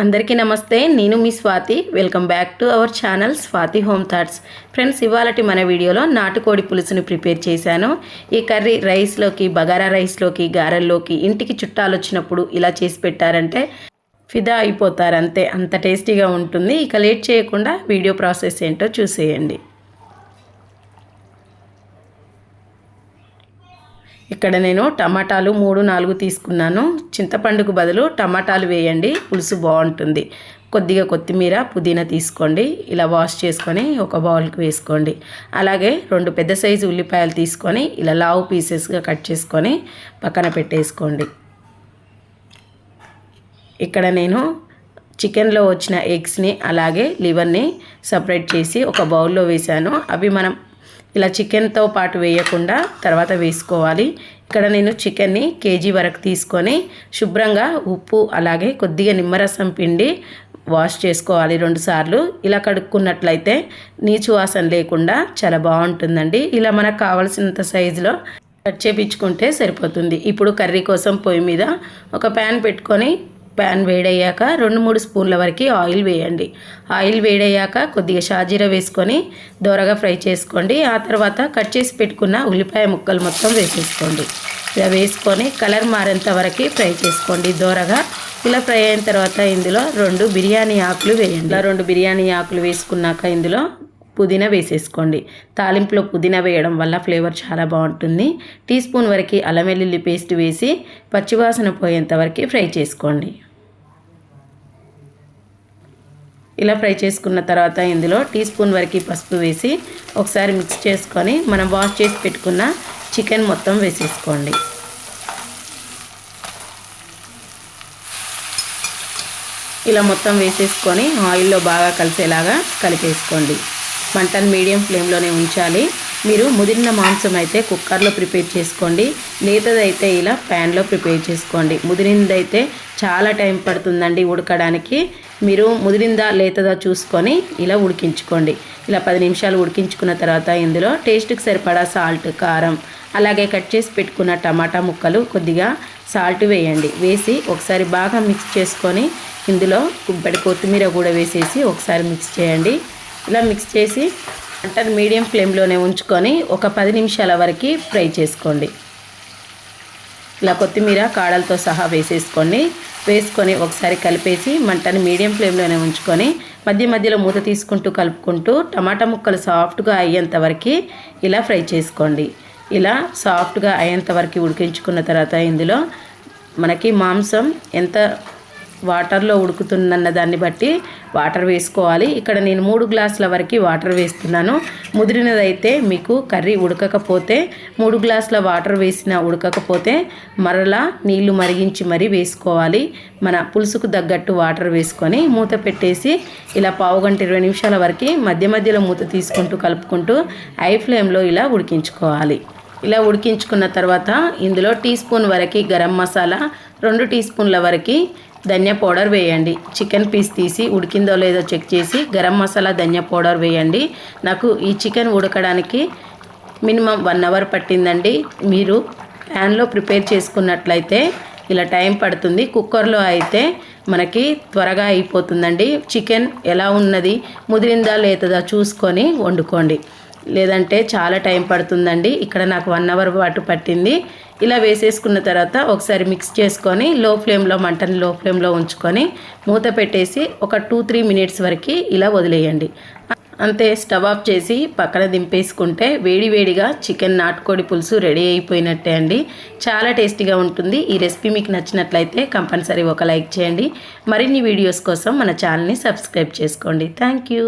అందరికీ నమస్తే నేను మీ Swathi. Welcome back to our channel Swathi home thoughts friends ఇవాళటి మన వీడియోలో నాటుకోడి పులుసుని ప్రిపేర్ చేశాను. ఈ కర్రీ రైస్లోకి బగారా రైస్లోకి గారెల్లోకి ఇంటికి చుట్టాలు వచ్చినప్పుడు ఇలా చేసి పెట్టారంటే ఫిదా అయిపోతారు అంతే. అంత టేస్టీగా ఉంటుంది. ఇక లేట్ చేయకుండా వీడియో ప్రాసెస్ ఏంటో చూసేయండి. ఇక్కడ నేను టమాటాలు మూడు నాలుగు తీసుకున్నాను. చింతపండుకు బదులు టమాటాలు వేయండి. పులుసు బాగుంటుంది. కొద్దిగా కొత్తిమీర పుదీనా తీసుకోండి. ఇలా వాష్ చేసుకొని ఒక బౌల్కి వేసుకోండి. అలాగే రెండు పెద్ద సైజు ఉల్లిపాయలు తీసుకొని ఇలా లావు పీసెస్గా కట్ చేసుకొని పక్కన పెట్టేసుకోండి. ఇక్కడ నేను చికెన్లో వచ్చిన ఎగ్స్ని అలాగే లివర్ని సపరేట్ చేసి ఒక బౌల్లో వేశాను. అవి మనం ఇలా చికెన్తో పాటు వేయకుండా తర్వాత వేసుకోవాలి. ఇక్కడ నేను చికెన్ని కేజీ వరకు తీసుకొని శుభ్రంగా ఉప్పు అలాగే కొద్దిగా నిమ్మరసం పిండి వాష్ చేసుకోవాలి రెండుసార్లు ఇలా కడుక్కున్నట్లయితే నీచు వాసన లేకుండా చాలా బాగుంటుందండి. ఇలా మనకు కావాల్సినంత సైజులో కట్ చేపించుకుంటే సరిపోతుంది. ఇప్పుడు కర్రీ కోసం పొయ్యి మీద ఒక ప్యాన్ పెట్టుకొని ప్యాన్ వేడయ్యాక రెండు మూడు స్పూన్ల వరకు ఆయిల్ వేయండి. ఆయిల్ వేడయ్యాక కొద్దిగా షాజీరా వేసుకొని దోరగా ఫ్రై చేసుకోండి. ఆ తర్వాత కట్ చేసి పెట్టుకున్న ఉల్లిపాయ ముక్కలు మొత్తం వేసేసుకోండి. ఇలా వేసుకొని కలర్ మారేంత వరకు ఫ్రై చేసుకోండి దోరగా. ఇలా ఫ్రై అయిన తర్వాత ఇందులో రెండు బిర్యానీ ఆకులు వేయండి. ఇలా రెండు బిర్యానీ ఆకులు వేసుకున్నాక ఇందులో పుదీనా వేసేసుకోండి. తాలింపులో పుదీనా వేయడం వల్ల ఫ్లేవర్ చాలా బాగుంటుంది. టీ స్పూన్ వరకు అల్లం వెల్లుల్లి పేస్ట్ వేసి పచ్చివాసన పోయేంత వరకు ఫ్రై చేసుకోండి. ఇలా ఫ్రై చేసుకున్న తర్వాత ఇందులో టీ స్పూన్ వరకు పసుపు వేసి ఒకసారి మిక్స్ చేసుకొని మనం వాష్ చేసి పెట్టుకున్న చికెన్ మొత్తం వేసేసుకోండి. ఇలా మొత్తం వేసేసుకొని ఆయిల్లో బాగా కలిసేలాగా కలిపేసుకోండి. మంటను మీడియం ఫ్లేమ్లోనే ఉంచాలి. మీరు ముదిరిన మాంసం అయితే కుక్కర్లో ప్రిపేర్ చేసుకోండి. లేతదైతే ఇలా ప్యాన్లో ప్రిపేర్ చేసుకోండి. ముదిరిందైతే చాలా టైం పడుతుందండి ఉడకడానికి. మీరు ముదిరిందా లేతదా చూసుకొని ఇలా ఉడికించుకోండి. ఇలా పది నిమిషాలు ఉడికించుకున్న తర్వాత ఇందులో టేస్ట్కి సరిపడా సాల్ట్ కారం అలాగే కట్ చేసి పెట్టుకున్న టమాటా ముక్కలు కొద్దిగా సాల్ట్ వేయండి. వేసి ఒకసారి బాగా మిక్స్ చేసుకొని ఇందులో గుబ్బడి కొత్తిమీర కూడా వేసేసి ఒకసారి మిక్స్ చేయండి. ఇలా మిక్స్ చేసి మంటను మీడియం ఫ్లేమ్లోనే ఉంచుకొని ఒక పది నిమిషాల వరకు ఫ్రై చేసుకోండి. ఇలా కొత్తిమీర కాడలతో సహా వేసేసుకోండి. వేసుకొని ఒకసారి కలిపేసి మంటని మీడియం ఫ్లేమ్లోనే ఉంచుకొని మధ్య మధ్యలో మూత తీసుకుంటూ కలుపుకుంటూ టమాటా ముక్కలు సాఫ్ట్గా అయ్యేంత వరకు ఇలా ఫ్రై చేసుకోండి. ఇలా సాఫ్ట్గా అయ్యేంత వరకు ఉడికించుకున్న తర్వాత ఇందులో మనకి మాంసం ఎంత వాటర్లో ఉడుకుతుందన్న దాన్ని బట్టి వాటర్ వేసుకోవాలి. ఇక్కడ నేను మూడు గ్లాసుల వరకు వాటర్ వేస్తున్నాను. ముదిరినదైతే మీకు కర్రీ ఉడకకపోతే మూడు గ్లాసుల వాటర్ వేసిన ఉడకకపోతే మరలా నీళ్ళు మరిగించి మరీ వేసుకోవాలి. మన పులుసుకు తగ్గట్టు వాటర్ వేసుకొని మూత పెట్టేసి ఇలా పావు గంట ఇరవై నిమిషాల వరకు మధ్య మధ్యలో మూత తీసుకుంటూ కలుపుకుంటూ ఐ ఫ్లేమ్లో ఇలా ఉడికించుకోవాలి. ఇలా ఉడికించుకున్న తర్వాత ఇందులో టీ స్పూన్ వరకు గరం మసాలా రెండు టీ స్పూన్ల వరకు ధనియా పౌడర్ వేయండి. చికెన్ పీస్ తీసి ఉడికిందో లేదో చెక్ చేసి గరం మసాలా ధనియా పౌడర్ వేయండి. నాకు ఈ చికెన్ ఉడకడానికి మినిమం వన్ అవర్ పట్టిందండి. మీరు ప్యాన్లో ప్రిపేర్ చేసుకున్నట్లయితే ఇలా టైం పడుతుంది. కుక్కర్లో అయితే మనకి త్వరగా అయిపోతుందండి. చికెన్ ఎలా ఉన్నది ముదిరిందా లేతదా చూసుకొని వండుకోండి. లేదంటే చాలా టైం పడుతుందండి. ఇక్కడ నాకు వన్ అవర్ పాటు పట్టింది. ఇలా వేసేసుకున్న తర్వాత ఒకసారి మిక్స్ చేసుకొని లో ఫ్లేమ్లో మంటని లో ఫ్లేమ్లో ఉంచుకొని మూత పెట్టేసి ఒక టూ త్రీ మినిట్స్ వరకు ఇలా వదిలేయండి. అంతే స్టవ్ ఆఫ్ చేసి పక్కన దింపేసుకుంటే వేడివేడిగా చికెన్ నాటుకోడి పులుసు రెడీ అయిపోయినట్టే అండి. చాలా టేస్టీగా ఉంటుంది. ఈ రెసిపీ మీకు నచ్చినట్లయితే కంపల్సరీ ఒక లైక్ చేయండి. మరిన్ని వీడియోస్ కోసం మన ఛానల్ని సబ్స్క్రైబ్ చేసుకోండి. Thank you